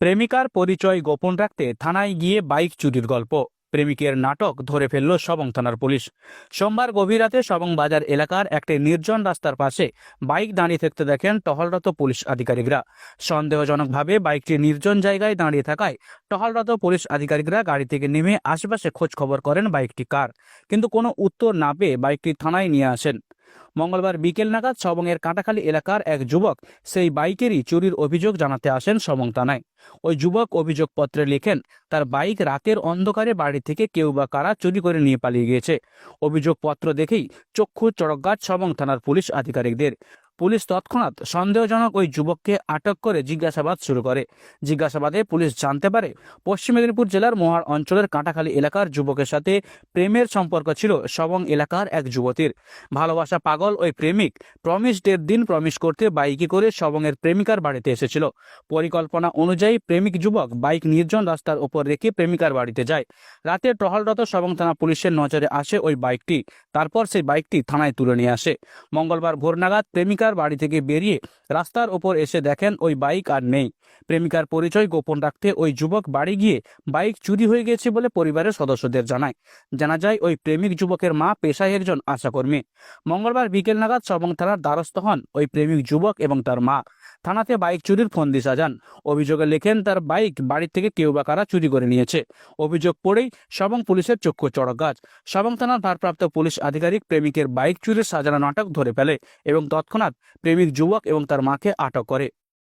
প্রেমিকার পরিচয় গোপন রাখতে থানায় গিয়ে বাইক চুরির গল্প। প্রেমিকের নাটক ধরে ফেলল সবং থানার পুলিশ। সোমবার গভীর রাতে সবং বাজার এলাকার একটি নির্জন রাস্তার পাশে বাইক দাঁড়িয়ে থাকতে দেখেন টহলরত পুলিশ আধিকারিকরা। সন্দেহজনকভাবে বাইকটি নির্জন জায়গায় দাঁড়িয়ে থাকায় টহলরত পুলিশ আধিকারিকরা গাড়ি থেকে নেমে আশেপাশে খোঁজ খবর করেন বাইকটি কার। কিন্তু কোনো উত্তর না পেয়ে বাইকটি থানায় নিয়ে আসেন। মঙ্গলবার বিকেল নাগাদ সবংয়ের কাঁটাখালী এলাকার এক যুবক সেই বাইকেরই চুরির অভিযোগ জানাতে আসেন সবং থানায়। ওই যুবক অভিযোগপত্রে লেখেন, তার বাইক রাতের অন্ধকারে বাড়ি থেকে কেউ বা কারা চুরি করে নিয়ে পালিয়ে গিয়েছে। অভিযোগপত্র দেখেই চক্ষু চড়কগাছ সবং থানার পুলিশ আধিকারিকদের। পুলিশ তৎক্ষণাৎ সন্দেহজনক ওই যুবককে আটক করে জিজ্ঞাসাবাদ শুরু করে। জিজ্ঞাসাবাদে পুলিশ জানতে পারে, পশ্চিম মেদিনীপুর জেলার মোহার অঞ্চলের কাঁটাখালী এলাকার যুবকের সাথে প্রেমের সম্পর্ক ছিল সবং এলাকার এক যুবতীর। ভালোবাসা পাগল ওই প্রেমিক প্রমিস ডের দিন প্রমিস করতে বাইকে করে সবংয়ের প্রেমিকার বাড়িতে এসেছিল। পরিকল্পনা অনুযায়ী প্রেমিক যুবক বাইক নির্জন রাস্তার ওপর রেখে প্রেমিকার বাড়িতে যায়। রাতে টহলরত সবং থানা পুলিশের নজরে আসে ওই বাইকটি, তারপর সেই বাইকটি থানায় তুলে নিয়ে আসে। মঙ্গলবার ভোর নাগাদ প্রেমিকার বাড়ি থেকে বেরিয়ে রাস্তার ওপর এসে দেখেন ওই বাইক আর নেই। প্রেমিকার পরিচয় গোপন রাখতে ওই যুবক বাড়ি গিয়ে বাইক চুরি হয়ে গেছে বলে পরিবারের সদস্যদের জানায়। জানা যায় ওই প্রেমিক যুবকের মা পেশায় একজন আশাকর্মী। মঙ্গলবার বিকেল নাগাদ সবং থানার দ্বারস্থ হন ওই প্রেমিক যুবক এবং তার মা। থানাতে বাইক চুরির ফন্দি সাজান অভিযোগে লেখেন, তার বাইক বাড়ি থেকে কেউ বা কারা চুরি করে নিয়েছে। অভিযোগ পড়েই সবং পুলিশের চক্ষু চড়ক গাছ। সবং থানার ভারপ্রাপ্ত পুলিশ আধিকারিক প্রেমিকের বাইক চুরির সাজানো নাটক ধরে ফেলে এবং তৎক্ষণাৎ প্রেমিক যুবক এবং তার মাকে আটক করে।